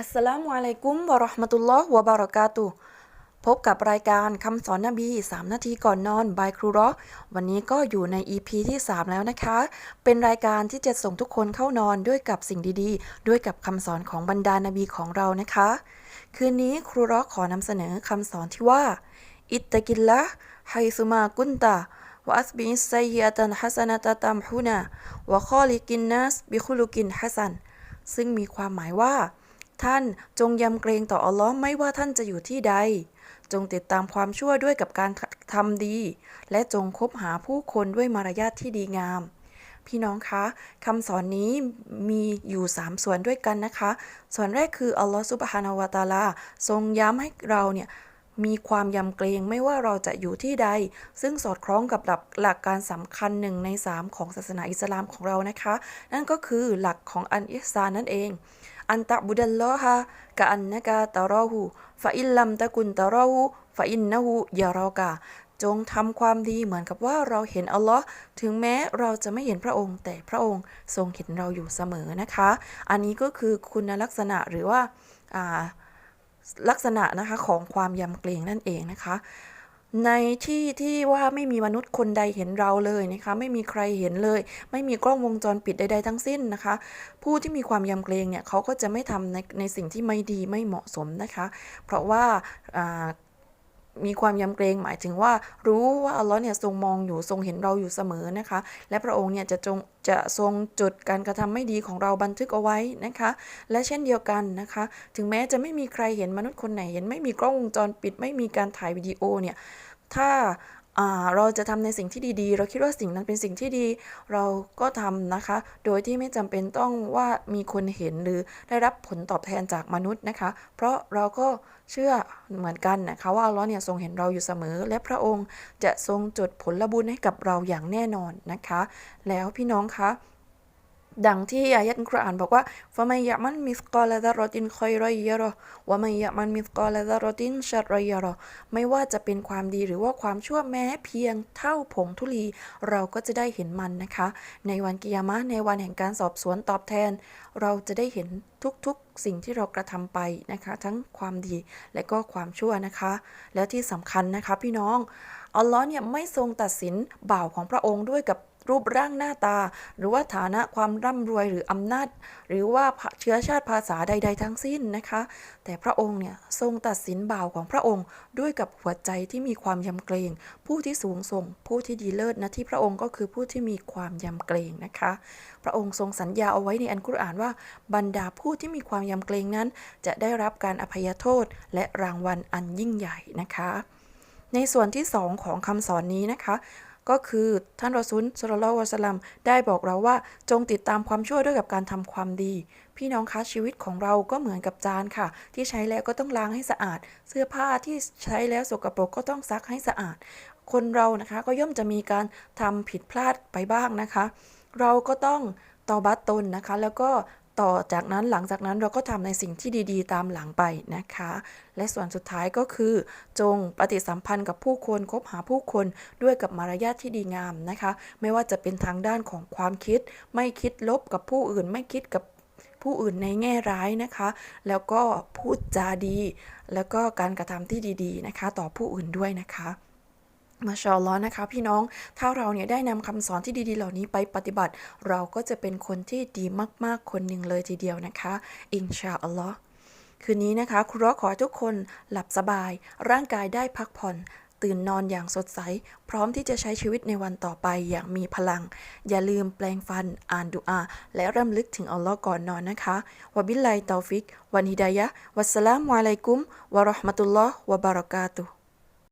อัสสลามุอะลัยกุมวะราะห์มะตุลลอฮ์วะบารอกาตุพบกับรายการคำสอนนบี 3 นาทีก่อนนอนบายครูรอวันนี้ก็อยู่ใน EP ที่ 3 แล้วนะคะ เป็นรายการที่จะส่งทุกคนเข้านอนด้วยกับสิ่งดีๆ ด้วยกับคำสอนของบรรดานาบีของเรานะคะ คืนนี้ครูรอขอนำเสนอคำสอนที่ว่า อิตตะกิลละไฮซุมากุนตะวะอัสบิอิสไซยิอะตันฮัสนะตะตัมฮุนาวะคอลิกินนัสบิคุลุกินฮัสันซึ่งมีความหมายว่า ท่านจงยำเกรงต่ออัลลอฮ์ไม่ว่าท่านจะอยู่ที่ใด จงติดตามความชั่วด้วยกับการทำดี และจงคบหาผู้คนด้วยมารยาทที่ดีงาม พี่น้องคะคำสอนนี้มีอยู่ 3 ส่วนด้วยกันนะคะ ส่วนแรกคืออัลลอฮ์ซุบฮานาวะตาลา ทรงย้ำให้เราเนี่ยมีความยำเกรงไม่ว่าเราจะอยู่ที่ใด ซึ่งสอดคล้องกับหลักหลักการสำคัญหนึ่งใน 3 ของศาสนาอิสลามของเรานะคะ นั่นก็คือหลักของอันอิซานนั่นเอง อันตะบุดัลลอฮะกะอันนะกาตะรอหูฟะอิลลัมตะกุนตะรอหูฟะอินนะหูยารอกาจงทำความดีเหมือนกับว่าเราเห็นอัลลอฮ์ถึงแม้เราจะไม่เห็นพระองค์ แต่พระองค์ทรงเห็นเราอยู่เสมอนะคะ อันนี้ก็คือคุณลักษณะหรือว่าอ่าลักษณะนะคะของความยำเกรงนั่นเองนะคะ ในที่ที่ว่าไม่มีมนุษย์คนใดเห็นเราเลยนะคะไม่มีใครเห็นเลย ไม่มีกล้องวงจรปิดใด ๆ ทั้งสิ้นนะคะ ผู้ที่มีความยำเกรงเนี่ยเขาก็จะไม่ทำในในสิ่งที่ไม่ดีไม่เหมาะสมนะคะ เพราะว่า มีความยำเกรงหมายถึงว่า รู้ว่าอัลลอฮ์เนี่ยทรงมองอยู่ทรงเห็นเราอยู่เสมอนะคะ และพระองค์เนี่ยจะจงจะทรงจุดการกระทำไม่ดีของเราบันทึกเอาไว้นะคะ และเช่นเดียวกันนะคะ ถึงแม้จะไม่มีใครเห็นมนุษย์คนไหนเห็นไม่มีกล้องวงจรปิด ไม่มีการถ่ายวิดีโอเนี่ยถ้า เราจะทำในสิ่งที่ดีๆ เราคิดว่าสิ่งนั้นเป็นสิ่งที่ดี เราก็ทำนะคะ โดยที่ไม่จำเป็นต้องว่ามีคนเห็นหรือได้รับผลตอบแทนจากมนุษย์นะคะ เพราะเราก็เชื่อเหมือนกันนะคะว่าอัลเลอฮ์เนี่ยทรงเห็นเราอยู่เสมอ และพระองค์จะทรงจดผลบุญให้กับเราอย่างแน่นอนนะคะ แล้วพี่น้องคะ ดังที่อายะห์อัลกุรอานบอกว่าฟะมันยะมันมิสกอลซะรอตินคอยรอยยะรอวะมันยะมันมิสกอลซะรอตินชัรรอยยะรอไม่ว่าจะเป็นความดีหรือว่าความชั่วแม้เพียงเท่าผงธุลี เราก็จะได้เห็นมันนะคะ ในวันกิยามะในวันแห่งการสอบสวนตอบแทน เราจะได้เห็นทุกๆ สิ่งที่เรากระทำไปนะคะ ทั้งความดีและก็ความชั่วนะคะ แล้วที่สำคัญนะคะพี่น้องอัลลอฮ์เนี่ยไม่ทรงตัดสินบ่าวของพระองค์ด้วยกับ รูปร่างหน้าตา หรือว่าฐานะความร่ำรวยหรืออำนาจ หรือว่าเชื้อชาติภาษาใด ๆ ทั้งสิ้นนะคะ แต่พระองค์เนี่ยทรงตัดสินบ่าวของพระองค์ ด้วยกับหัวใจที่มีความยำเกรง ผู้ที่สูงส่ง ผู้ที่ดีเลิศนะที่พระองค์ก็คือผู้ที่มีความยำเกรงนะคะ พระองค์ทรงสัญญาเอาไว้ในอันกุรอานว่าบรรดาผู้ที่มีความยำเกรงนั้น จะได้รับการอภัยโทษ และรางวัลอันยิ่งใหญ่นะคะในส่วนที่สองของคำสอนนี้นะคะ ก็คือท่านรอซุลสลลัลอฮุอะลัยฮิวะสลัมได้บอกเราว่าจงติดตามความชั่วด้วยกับการทำความดี พี่น้องคะชีวิตของเราก็เหมือนกับจานค่ะ ที่ใช้แล้วก็ต้องล้างให้สะอาด เสื้อผ้าที่ใช้แล้วสกปรกก็ต้องซักให้สะอาด คนเรานะคะก็ย่อมจะมีการทำผิดพลาดไปบ้างนะคะ เราก็ต้องตอบัตตนนะคะ แล้วก็ ต่อจากนั้นหลังจากนั้นเราก็ทำในสิ่งที่ดีๆ ตามหลังไปนะคะ และส่วนสุดท้ายก็คือ จงปฏิสัมพันธ์กับผู้คนคบหาผู้คนด้วยกับมารยาทที่ดีงามนะคะ ไม่ว่าจะเป็นทางด้านของความคิด ไม่คิดลบกับผู้อื่น ไม่คิดกับผู้อื่นในแง่ร้ายนะคะ แล้วก็พูดจาดี แล้วก็การกระทำที่ดี ๆ นะคะ ต่อผู้อื่นด้วยนะคะ มาชาอัลลอฮ์นะคะพี่น้องถ้าเราเนี่ยได้นำคำสอนที่ดีๆ เหล่านี้ไปปฏิบัติ เราก็จะเป็นคนที่ดีมากๆคนหนึ่งเลยทีเดียวนะคะ อินชาอัลลอฮ์คืนนี้นะคะครูรอขอให้ทุกคนหลับสบาย ร่างกายได้พักผ่อน ตื่นนอนอย่างสดใส พร้อมที่จะใช้ชีวิตในวันต่อไปอย่างมีพลัง อย่าลืมแปลงฟัน อ่านดุอา และรำลึกถึงอัลลอฮ์ก่อนนอนนะคะวะบิลลาฮิตอฟิก วันฮิดายะ วัสสลามุอะลัยกุม วะราะห์มะตุลลอฮ์ วะบารอกาตุ